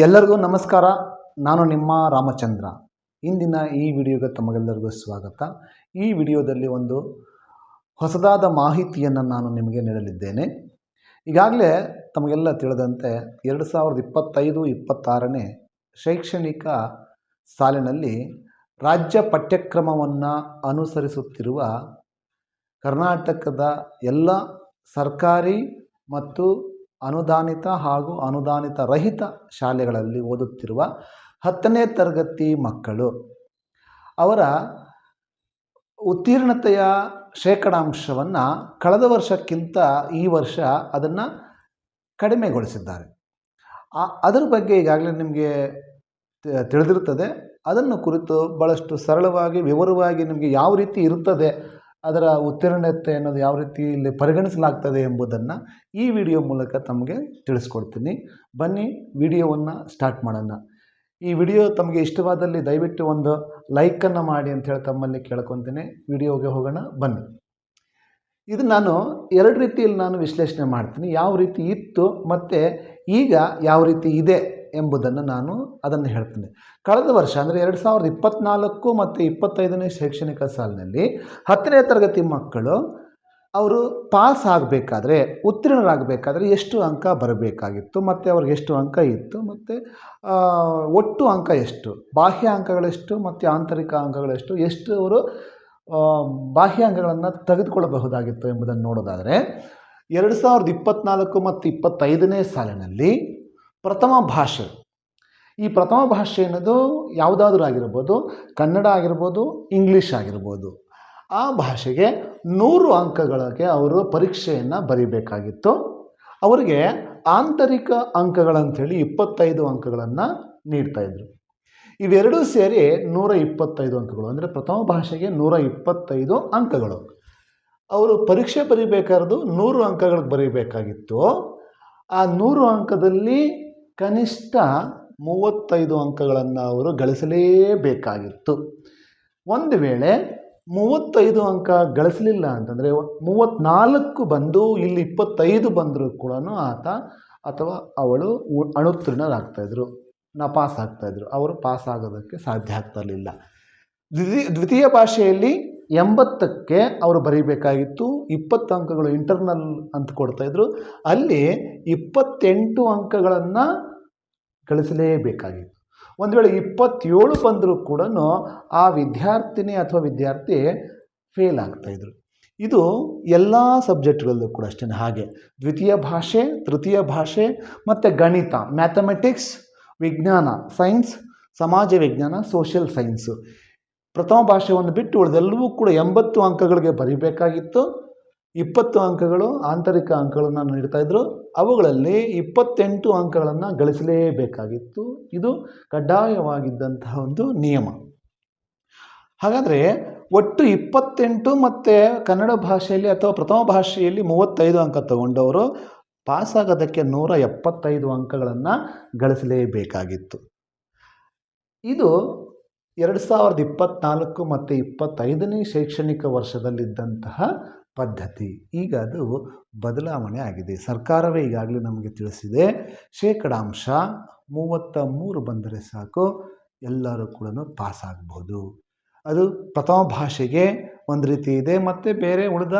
ಎಲ್ಲರಿಗೂ ನಮಸ್ಕಾರ. ನಾನು ನಿಮ್ಮ ರಾಮಚಂದ್ರ. ಇಂದಿನ ಈ ವಿಡಿಯೋಗೆ ತಮಗೆಲ್ಲರಿಗೂ ಸ್ವಾಗತ. ಈ ವಿಡಿಯೋದಲ್ಲಿ ಒಂದು ಹೊಸದಾದ ಮಾಹಿತಿಯನ್ನು ನಾನು ನಿಮಗೆ ನೀಡಲಿದ್ದೇನೆ. ಈಗಾಗಲೇ ತಮಗೆಲ್ಲ ತಿಳಿದಂತೆ ಎರಡು ಸಾವಿರದ ಇಪ್ಪತ್ತೈದು, ಇಪ್ಪತ್ತಾರನೇ ಶೈಕ್ಷಣಿಕ ಸಾಲಿನಲ್ಲಿ ರಾಜ್ಯ ಪಠ್ಯಕ್ರಮವನ್ನು ಅನುಸರಿಸುತ್ತಿರುವ ಕರ್ನಾಟಕದ ಎಲ್ಲ ಸರ್ಕಾರಿ ಮತ್ತು ಅನುದಾನಿತ ಹಾಗೂ ಅನುದಾನಿತ ರಹಿತ ಶಾಲೆಗಳಲ್ಲಿ ಓದುತ್ತಿರುವ ಹತ್ತನೇ ತರಗತಿ ಮಕ್ಕಳು. ಅವರ ಉತ್ತೀರ್ಣತೆಯ ಶೇಕಡಾಂಶವನ್ನು ಕಳೆದ ವರ್ಷಕ್ಕಿಂತ ಈ ವರ್ಷ ಅದನ್ನು ಕಡಿಮೆಗೊಳಿಸಿದ್ದಾರೆ. ಅದರ ಬಗ್ಗೆ ಈಗಾಗಲೇ ನಿಮಗೆ ತಿಳಿದಿರುತ್ತದೆ. ಅದನ್ನು ಕುರಿತು ಭಾಳಷ್ಟು ಸರಳವಾಗಿ, ವಿವರವಾಗಿ ನಿಮಗೆ ಯಾವ ರೀತಿ ಇರುತ್ತದೆ ಅದರ ಉತ್ತೀರ್ಣತೆ ಅನ್ನೋದು ಯಾವ ರೀತಿ ಇಲ್ಲಿ ಪರಿಗಣಿಸಲಾಗ್ತದೆ ಎಂಬುದನ್ನು ಈ ವಿಡಿಯೋ ಮೂಲಕ ತಮಗೆ ತಿಳಿಸ್ಕೊಡ್ತೀನಿ. ಬನ್ನಿ ವಿಡಿಯೋವನ್ನು ಸ್ಟಾರ್ಟ್ ಮಾಡೋಣ. ಈ ವಿಡಿಯೋ ತಮಗೆ ಇಷ್ಟವಾದಲ್ಲಿ ದಯವಿಟ್ಟು ಒಂದು ಲೈಕನ್ನು ಮಾಡಿ ಅಂತ ಹೇಳಿ ತಮ್ಮಲ್ಲಿ ಕೇಳ್ಕೊತೀನಿ. ವಿಡಿಯೋಗೆ ಹೋಗೋಣ, ಬನ್ನಿ. ಇದು ನಾನು ಎರಡು ರೀತಿಯಲ್ಲಿ ನಾನು ವಿಶ್ಲೇಷಣೆ ಮಾಡ್ತೀನಿ. ಯಾವ ರೀತಿ ಇತ್ತು ಮತ್ತು ಈಗ ಯಾವ ರೀತಿ ಇದೆ ಎಂಬುದನ್ನು ನಾನು ಅದನ್ನು ಹೇಳ್ತೇನೆ. ಕಳೆದ ವರ್ಷ, ಅಂದರೆ ಎರಡು ಸಾವಿರದ ಇಪ್ಪತ್ತ್ನಾಲ್ಕು ಮತ್ತು ಇಪ್ಪತ್ತೈದನೇ ಶೈಕ್ಷಣಿಕ ಸಾಲಿನಲ್ಲಿ ಹತ್ತನೇ ತರಗತಿ ಮಕ್ಕಳು ಅವರು ಪಾಸ್ ಆಗಬೇಕಾದ್ರೆ, ಉತ್ತೀರ್ಣರಾಗಬೇಕಾದ್ರೆ ಎಷ್ಟು ಅಂಕ ಬರಬೇಕಾಗಿತ್ತು, ಮತ್ತು ಅವ್ರಿಗೆ ಎಷ್ಟು ಅಂಕ ಇತ್ತು, ಮತ್ತು ಒಟ್ಟು ಅಂಕ ಎಷ್ಟು, ಬಾಹ್ಯ ಅಂಕಗಳೆಷ್ಟು ಮತ್ತು ಆಂತರಿಕ ಅಂಕಗಳೆಷ್ಟು ಎಷ್ಟು ಅವರು ಬಾಹ್ಯ ಅಂಕಗಳನ್ನು ತೆಗೆದುಕೊಳ್ಳಬಹುದಾಗಿತ್ತು ಎಂಬುದನ್ನು ನೋಡೋದಾದರೆ, ಎರಡು ಸಾವಿರದ ಇಪ್ಪತ್ತ್ನಾಲ್ಕು ಮತ್ತು ಇಪ್ಪತ್ತೈದನೇ ಸಾಲಿನಲ್ಲಿ ಪ್ರಥಮ ಭಾಷೆ. ಈ ಪ್ರಥಮ ಭಾಷೆ ಅನ್ನೋದು ಯಾವುದಾದ್ರೂ ಆಗಿರ್ಬೋದು, ಕನ್ನಡ ಆಗಿರ್ಬೋದು, ಇಂಗ್ಲೀಷ್ ಆಗಿರ್ಬೋದು. ಆ ಭಾಷೆಗೆ ನೂರು ಅಂಕಗಳಿಗೆ ಅವರು ಪರೀಕ್ಷೆಯನ್ನು ಬರೀಬೇಕಾಗಿತ್ತು. ಅವರಿಗೆ ಆಂತರಿಕ ಅಂಕಗಳಂಥೇಳಿ ಇಪ್ಪತ್ತೈದು ಅಂಕಗಳನ್ನು ನೀಡ್ತಾಯಿದ್ರು ಇವೆರಡೂ ಸೇರಿ ನೂರ ಇಪ್ಪತ್ತೈದು ಅಂಕಗಳು, ಅಂದರೆ ಪ್ರಥಮ ಭಾಷೆಗೆ ನೂರ ಇಪ್ಪತ್ತೈದು ಅಂಕಗಳು. ಅವರು ಪರೀಕ್ಷೆ ಬರೀಬೇಕಾದ್ರೂ ನೂರು ಅಂಕಗಳಿಗೆ ಬರೀಬೇಕಾಗಿತ್ತು. ಆ ನೂರು ಅಂಕದಲ್ಲಿ ಕನಿಷ್ಠ ಮೂವತ್ತೈದು ಅಂಕಗಳನ್ನು ಅವರು ಗಳಿಸಲೇಬೇಕಾಗಿತ್ತು. ಒಂದು ವೇಳೆ ಮೂವತ್ತೈದು ಅಂಕ ಗಳಿಸಲಿಲ್ಲ ಅಂತಂದರೆ ಮೂವತ್ತ್ನಾಲ್ಕು ಬಂದು ಇಲ್ಲಿ ಇಪ್ಪತ್ತೈದು ಬಂದರೂ ಕೂಡ ಆತ ಅಥವಾ ಅವಳು ಅಣುತ್ತೀರ್ಣರಾಗ್ತಾಯಿದ್ರು ನಾ ನಪಾಸ್ ಆಗ್ತಾಯಿದ್ರು. ಅವರು ಪಾಸ್ ಆಗೋದಕ್ಕೆ ಸಾಧ್ಯ ಆಗ್ತಾ ಇರಲಿಲ್ಲ. ದ್ವಿತೀಯ ಭಾಷೆಯಲ್ಲಿ ಎಂಬತ್ತಕ್ಕೆ ಅವರು ಬರೀಬೇಕಾಗಿತ್ತು. ಇಪ್ಪತ್ತು ಅಂಕಗಳು ಇಂಟರ್ನಲ್ ಅಂತ ಕೊಡ್ತಾಯಿದ್ರು ಅಲ್ಲಿ ಇಪ್ಪತ್ತೆಂಟು ಅಂಕಗಳನ್ನು ಗಳಿಸಲೇಬೇಕಾಗಿತ್ತು. ಒಂದು ವೇಳೆ ಇಪ್ಪತ್ತೇಳು ಬಂದರೂ ಕೂಡ ಆ ವಿದ್ಯಾರ್ಥಿನಿ ಅಥವಾ ವಿದ್ಯಾರ್ಥಿ ಫೇಲ್ ಆಗ್ತಾಯಿದ್ರು ಇದು ಎಲ್ಲ ಸಬ್ಜೆಕ್ಟ್ಗಳಲ್ಲೂ ಕೂಡ ಅಷ್ಟೇ ಹಾಗೆ ದ್ವಿತೀಯ ಭಾಷೆ, ತೃತೀಯ ಭಾಷೆ ಮತ್ತು ಗಣಿತ ಮ್ಯಾಥಮೆಟಿಕ್ಸ್ ವಿಜ್ಞಾನ ಸೈನ್ಸ್ ಸಮಾಜ ವಿಜ್ಞಾನ ಸೋಷಿಯಲ್ ಸೈನ್ಸು ಪ್ರಥಮ ಭಾಷೆಯನ್ನು ಬಿಟ್ಟು ಉಳಿದೆಲ್ಲವೂ ಕೂಡ ಎಂಬತ್ತು ಅಂಕಗಳಿಗೆ ಬರೀಬೇಕಾಗಿತ್ತು. ಇಪ್ಪತ್ತು ಅಂಕಗಳು, ಆಂತರಿಕ ಅಂಕಗಳನ್ನು ನೀಡ್ತಾಯಿದ್ರು ಅವುಗಳಲ್ಲಿ ಇಪ್ಪತ್ತೆಂಟು ಅಂಕಗಳನ್ನು ಗಳಿಸಲೇಬೇಕಾಗಿತ್ತು. ಇದು ಕಡ್ಡಾಯವಾಗಿದ್ದಂತಹ ಒಂದು ನಿಯಮ. ಹಾಗಾದರೆ ಒಟ್ಟು ಇಪ್ಪತ್ತೆಂಟು ಮತ್ತು ಕನ್ನಡ ಭಾಷೆಯಲ್ಲಿ ಅಥವಾ ಪ್ರಥಮ ಭಾಷೆಯಲ್ಲಿ ಮೂವತ್ತೈದು ಅಂಕ ತಗೊಂಡವರು ಪಾಸಾಗೋದಕ್ಕೆ ನೂರ ಎಪ್ಪತ್ತೈದು ಅಂಕಗಳನ್ನು ಗಳಿಸಲೇಬೇಕಾಗಿತ್ತು. ಇದು ಎರಡು ಸಾವಿರದ ಇಪ್ಪತ್ತ್ನಾಲ್ಕು ಮತ್ತು ಇಪ್ಪತ್ತೈದನೇ ಶೈಕ್ಷಣಿಕ ವರ್ಷದಲ್ಲಿದ್ದಂತಹ ಪದ್ಧತಿ. ಈಗ ಅದು ಬದಲಾವಣೆ ಆಗಿದೆ. ಸರ್ಕಾರವೇ ಈಗಾಗಲೇ ನಮಗೆ ತಿಳಿಸಿದೆ, ಶೇಕಡಾಂಶ ಮೂವತ್ತ ಮೂರು ಬಂದರೆ ಸಾಕು, ಎಲ್ಲರೂ ಕೂಡ ಪಾಸ್ ಆಗ್ಬೋದು ಅದು ಪ್ರಥಮ ಭಾಷೆಗೆ ಒಂದು ರೀತಿ ಇದೆ, ಮತ್ತು ಬೇರೆ ಉಳಿದ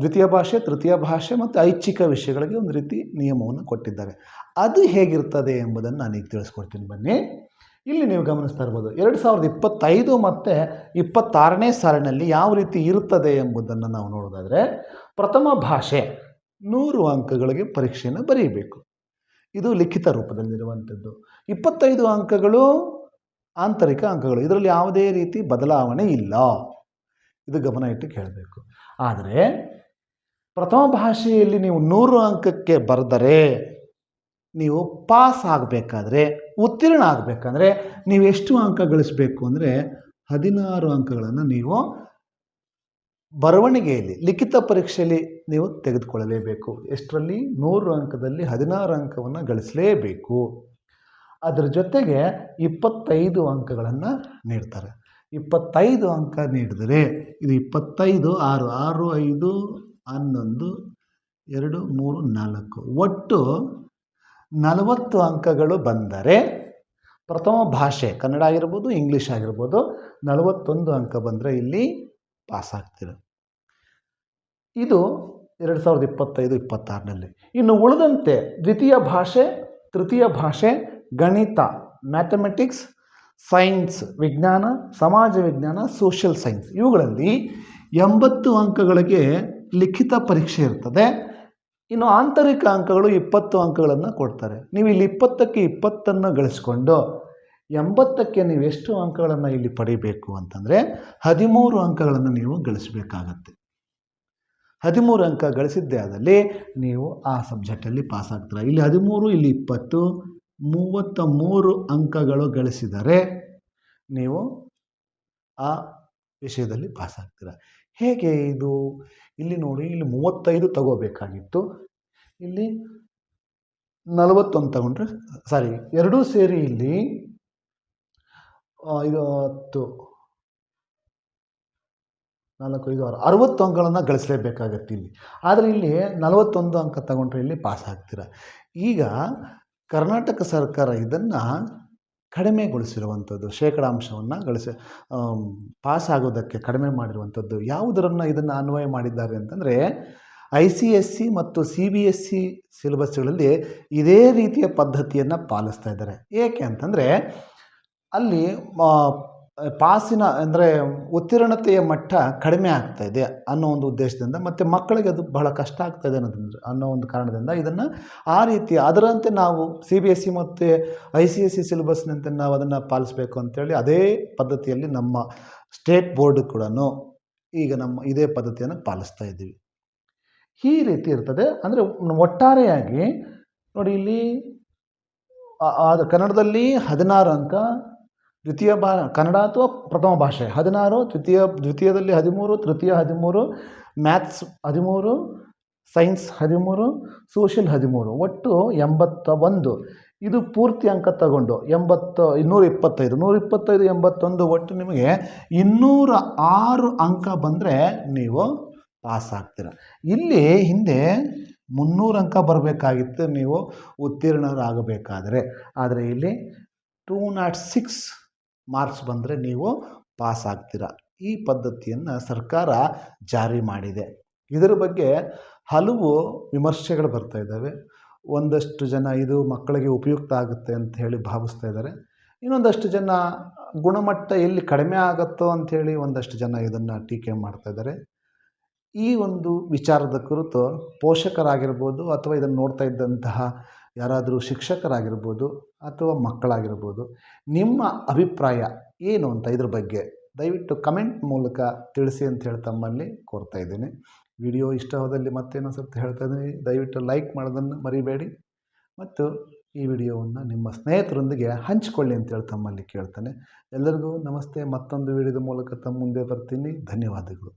ದ್ವಿತೀಯ ಭಾಷೆ, ತೃತೀಯ ಭಾಷೆ ಮತ್ತು ಐಚ್ಛಿಕ ವಿಷಯಗಳಿಗೆ ಒಂದು ರೀತಿ ನಿಯಮವನ್ನು ಕೊಟ್ಟಿದ್ದಾರೆ. ಅದು ಹೇಗಿರ್ತದೆ ಎಂಬುದನ್ನು ನಾನೀಗ ತಿಳಿಸ್ಕೊಡ್ತೀನಿ ಬನ್ನಿ. ಇಲ್ಲಿ ನೀವು ಗಮನಿಸ್ತಾ ಇರ್ಬೋದು, ಎರಡು ಸಾವಿರದ ಇಪ್ಪತ್ತೈದು ಮತ್ತು ಇಪ್ಪತ್ತಾರನೇ ಸಾಲಿನಲ್ಲಿ ಯಾವ ರೀತಿ ಇರುತ್ತದೆ ಎಂಬುದನ್ನು ನಾವು ನೋಡೋದಾದರೆ, ಪ್ರಥಮ ಭಾಷೆ ನೂರು ಅಂಕಗಳಿಗೆ ಪರೀಕ್ಷೆಯನ್ನು ಬರೀಬೇಕು. ಇದು ಲಿಖಿತ ರೂಪದಲ್ಲಿರುವಂಥದ್ದು. ಇಪ್ಪತ್ತೈದು ಅಂಕಗಳು ಆಂತರಿಕ ಅಂಕಗಳು, ಇದರಲ್ಲಿ ಯಾವುದೇ ರೀತಿ ಬದಲಾವಣೆ ಇಲ್ಲ. ಇದು ಗಮನ ಇಟ್ಟು ಕೇಳಬೇಕು. ಆದರೆ ಪ್ರಥಮ ಭಾಷೆಯಲ್ಲಿ ನೀವು ನೂರು ಅಂಕಕ್ಕೆ ಬರೆದರೆ ನೀವು ಪಾಸ್ ಆಗಬೇಕಾದ್ರೆ, ಉತ್ತೀರ್ಣ ಆಗಬೇಕಂದ್ರೆ ನೀವು ಎಷ್ಟು ಅಂಕ ಗಳಿಸಬೇಕು ಅಂದರೆ ಹದಿನಾರು ಅಂಕಗಳನ್ನು ನೀವು ಬರವಣಿಗೆಯಲ್ಲಿ, ಲಿಖಿತ ಪರೀಕ್ಷೆಯಲ್ಲಿ ನೀವು ತೆಗೆದುಕೊಳ್ಳಲೇಬೇಕು. ಎಷ್ಟರಲ್ಲಿ? ನೂರು ಅಂಕದಲ್ಲಿ ಹದಿನಾರು ಅಂಕವನ್ನು ಗಳಿಸಲೇಬೇಕು. ಅದರ ಜೊತೆಗೆ ಇಪ್ಪತ್ತೈದು ಅಂಕಗಳನ್ನು ನೀಡ್ತಾರೆ. ಇಪ್ಪತ್ತೈದು ಅಂಕ ನೀಡಿದರೆ, ಇದು ಇಪ್ಪತ್ತೈದು, ಆರು ಆರು, ಐದು, ಹನ್ನೊಂದು, ಎರಡು, ಮೂರು, ನಾಲ್ಕು. ಒಟ್ಟು ನಲವತ್ತು ಅಂಕಗಳು ಬಂದರೆ ಪ್ರಥಮ ಭಾಷೆ, ಕನ್ನಡ ಆಗಿರ್ಬೋದು, ಇಂಗ್ಲೀಷ್ ಆಗಿರ್ಬೋದು, ನಲವತ್ತೊಂದು ಅಂಕ ಬಂದರೆ ಇಲ್ಲಿ ಪಾಸ್ ಆಗ್ತೀರ ಇದು ಎರಡು ಸಾವಿರದ ಇಪ್ಪತ್ತೈದು ಇಪ್ಪತ್ತಾರನಲ್ಲಿ ಇನ್ನು ಉಳಿದಂತೆ ದ್ವಿತೀಯ ಭಾಷೆ, ತೃತೀಯ ಭಾಷೆ, ಗಣಿತ ಮ್ಯಾಥಮೆಟಿಕ್ಸ್ ಸೈನ್ಸ್ ವಿಜ್ಞಾನ, ಸಮಾಜ ವಿಜ್ಞಾನ ಸೋಷಿಯಲ್ ಸೈನ್ಸ್ ಇವುಗಳಲ್ಲಿ ಎಂಬತ್ತು ಅಂಕಗಳಿಗೆ ಲಿಖಿತ ಪರೀಕ್ಷೆ ಇರ್ತದೆ. ಇನ್ನು ಆಂತರಿಕ ಅಂಕಗಳು ಇಪ್ಪತ್ತು ಅಂಕಗಳನ್ನು ಕೊಡ್ತಾರೆ. ನೀವು ಇಲ್ಲಿ ಇಪ್ಪತ್ತಕ್ಕೆ ಇಪ್ಪತ್ತನ್ನು ಗಳಿಸ್ಕೊಂಡು ಎಂಬತ್ತಕ್ಕೆ ನೀವು ಎಷ್ಟು ಅಂಕಗಳನ್ನು ಇಲ್ಲಿ ಪಡಿಬೇಕು ಅಂತಂದರೆ ಹದಿಮೂರು ಅಂಕಗಳನ್ನು ನೀವು ಗಳಿಸಬೇಕಾಗತ್ತೆ. ಹದಿಮೂರು ಅಂಕ ಗಳಿಸಿದ್ದೇ ಆದಲ್ಲಿ ನೀವು ಆ ಸಬ್ಜೆಕ್ಟಲ್ಲಿ ಪಾಸ್ ಆಗ್ತೀರ. ಇಲ್ಲಿ ಹದಿಮೂರು, ಇಲ್ಲಿ ಇಪ್ಪತ್ತು ಮೂವತ್ತ ಮೂರು ಅಂಕಗಳು ಗಳಿಸಿದರೆ ನೀವು ಆ ವಿಷಯದಲ್ಲಿ ಪಾಸ್ ಆಗ್ತೀರ. ಹೇಗೆ ಇದು? ಇಲ್ಲಿ ನೋಡಿ, ಇಲ್ಲಿ ಮೂವತ್ತೈದು ತಗೋಬೇಕಾಗಿತ್ತು. ಇಲ್ಲಿ ನಲವತ್ತೊಂದು ತಗೊಂಡ್ರೆ ಸಾರಿ ಎರಡೂ ಸೇರಿ ಇಲ್ಲಿ ಹತ್ತು, ನಾಲ್ಕು, ಐದು, ಆರು, ಅರವತ್ತು ಅಂಕಗಳನ್ನು ಗಳಿಸಲೇಬೇಕಾಗತ್ತೆ ಇಲ್ಲಿ. ಆದರೆ ಇಲ್ಲಿ ನಲವತ್ತೊಂದು ಅಂಕ ತಗೊಂಡ್ರೆ ಇಲ್ಲಿ ಪಾಸ್ ಆಗ್ತೀರ? ಈಗ ಕರ್ನಾಟಕ ಸರ್ಕಾರ ಇದನ್ನು ಕಡಿಮೆಗೊಳಿಸಿರುವಂಥದ್ದು, ಶೇಕಡಾಂಶವನ್ನು ಗಳಿಸಿ ಪಾಸ್ ಆಗೋದಕ್ಕೆ ಕಡಿಮೆ ಮಾಡಿರುವಂಥದ್ದು, ಯಾವುದರನ್ನು ಇದನ್ನು ಅನ್ವಯ ಮಾಡಿದ್ದಾರೆ ಅಂತಂದರೆ, ಐ ಸಿ ಎಸ್ ಸಿ ಮತ್ತು ಸಿ ಬಿ ಎಸ್ ಸಿ ಸಿಲೆಬಸ್ಗಳಲ್ಲಿ ಇದೇ ರೀತಿಯ ಪದ್ಧತಿಯನ್ನು ಪಾಲಿಸ್ತಾ ಇದ್ದಾರೆ. ಏಕೆ ಅಂತಂದರೆ, ಅಲ್ಲಿ ಪಾಸಿನ ಅಂದರೆ ಉತ್ತೀರ್ಣತೆಯ ಮಟ್ಟ ಕಡಿಮೆ ಆಗ್ತಾ ಇದೆ ಅನ್ನೋ ಒಂದು ಉದ್ದೇಶದಿಂದ ಮತ್ತು ಮಕ್ಕಳಿಗೆ ಅದು ಬಹಳ ಕಷ್ಟ ಆಗ್ತಾ ಇದೆ ಅನ್ನೋದ್ರ ಅನ್ನೋ ಒಂದು ಕಾರಣದಿಂದ ಇದನ್ನು ಆ ರೀತಿ ಅದರಂತೆ ನಾವು ಸಿ ಬಿ ಎಸ್ ಸಿ ಮತ್ತು ಐ ಸಿ ಎಸ್ ಸಿ ಸಿಲೆಬಸ್ನಂತೆ ನಾವು ಅದನ್ನು ಪಾಲಿಸಬೇಕು ಅಂತೇಳಿ ಅದೇ ಪದ್ಧತಿಯಲ್ಲಿ ನಮ್ಮ ಸ್ಟೇಟ್ ಬೋರ್ಡ್ ಕೂಡ ಈಗ ನಮ್ಮ ಇದೇ ಪದ್ಧತಿಯನ್ನು ಪಾಲಿಸ್ತಾ ಇದ್ದೀವಿ. ಈ ರೀತಿ ಇರ್ತದೆ. ಅಂದರೆ ಒಟ್ಟಾರೆಯಾಗಿ ನೋಡಿ ಇಲ್ಲಿ ಕನ್ನಡದಲ್ಲಿ ಹದಿನಾರು ಅಂಕ ದ್ವಿತೀಯ ಬಾ, ಕನ್ನಡ ಅಥವಾ ಪ್ರಥಮ ಭಾಷೆ? ಹದಿನಾರು, ದ್ವಿತೀಯ, ದ್ವಿತೀಯದಲ್ಲಿ ಹದಿಮೂರು, ತೃತೀಯ ಹದಿಮೂರು, ಮ್ಯಾಥ್ಸ್ ಹದಿಮೂರು, ಸೈನ್ಸ್ ಹದಿಮೂರು, ಸೋಷಿಯಲ್ ಹದಿಮೂರು. ಒಟ್ಟು ಎಂಬತ್ತ ಒಂದು ಇದು ಪೂರ್ತಿ ಅಂಕ ತಗೊಂಡು ಎಂಬತ್ತು, ಇನ್ನೂರ ಇಪ್ಪತ್ತೈದು. ನೂರ ಇಪ್ಪತ್ತೈದು, ಎಂಬತ್ತೊಂದು ಒಟ್ಟು ನಿಮಗೆ ಇನ್ನೂರ ಆರು ಅಂಕ ಬಂದರೆ ನೀವು ಪಾಸ್ ಆಗ್ತೀರ. ಇಲ್ಲಿ ಹಿಂದೆ ಮುನ್ನೂರು ಅಂಕ ಬರಬೇಕಾಗಿತ್ತು. ನೀವು ಉತ್ತೀರ್ಣರಾಗಬೇಕಾದರೆ. ಆದರೆ ಇಲ್ಲಿ ಟೂ ನಾಟ್ ಸಿಕ್ಸ್ ಮಾರ್ಕ್ಸ್ ಬಂದರೆ ನೀವು ಪಾಸ್ ಆಗ್ತೀರ. ಈ ಪದ್ಧತಿಯನ್ನು ಸರ್ಕಾರ ಜಾರಿ ಮಾಡಿದೆ. ಇದರ ಬಗ್ಗೆ ಹಲವು ವಿಮರ್ಶೆಗಳು ಬರ್ತಾ ಇದ್ದಾವೆ. ಒಂದಷ್ಟು ಜನ ಇದು ಮಕ್ಕಳಿಗೆ ಉಪಯುಕ್ತ ಆಗುತ್ತೆ ಅಂತ ಹೇಳಿ ಭಾವಿಸ್ತಾ ಇದ್ದಾರೆ. ಇನ್ನೊಂದಷ್ಟು ಜನ ಗುಣಮಟ್ಟ ಎಲ್ಲಿ ಕಡಿಮೆ ಆಗುತ್ತೋ ಅಂಥೇಳಿ ಒಂದಷ್ಟು ಜನ ಇದನ್ನು ಟೀಕೆ ಮಾಡ್ತಾ ಇದ್ದಾರೆ. ಈ ಒಂದು ವಿಚಾರದ ಕುರಿತು ಪೋಷಕರಾಗಿರ್ಬೋದು ಅಥವಾ ಇದನ್ನು ನೋಡ್ತಾ ಇದ್ದಂತಹ ಯಾರಾದರೂ ಶಿಕ್ಷಕರಾಗಿರ್ಬೋದು ಅಥವಾ ಮಕ್ಕಳಾಗಿರ್ಬೋದು, ನಿಮ್ಮ ಅಭಿಪ್ರಾಯ ಏನು ಅಂತ ಇದ್ರ ಬಗ್ಗೆ ದಯವಿಟ್ಟು ಕಮೆಂಟ್ ಮೂಲಕ ತಿಳಿಸಿ ಅಂತ ಹೇಳಿ ತಮ್ಮಲ್ಲಿ ಕೋರ್ತಾ ಇದ್ದೀನಿ. ವಿಡಿಯೋ ಇಷ್ಟವಾದಲ್ಲಿ ಮತ್ತೇನೋ ಸ್ವಲ್ಪ ಹೇಳ್ತಾ ಇದ್ದೀನಿ. ದಯವಿಟ್ಟು ಲೈಕ್ ಮಾಡೋದನ್ನು ಮರಿಬೇಡಿ ಮತ್ತು ಈ ವಿಡಿಯೋವನ್ನು ನಿಮ್ಮ ಸ್ನೇಹಿತರೊಂದಿಗೆ ಹಂಚಿಕೊಳ್ಳಿ ಅಂತೇಳಿ ತಮ್ಮಲ್ಲಿ ಕೇಳ್ತಾನೆ. ಎಲ್ಲರಿಗೂ ನಮಸ್ತೆ. ಮತ್ತೊಂದು ವಿಡಿಯೋದ ಮೂಲಕ ತಮ್ಮ ಮುಂದೆ ಬರ್ತೀನಿ. ಧನ್ಯವಾದಗಳು.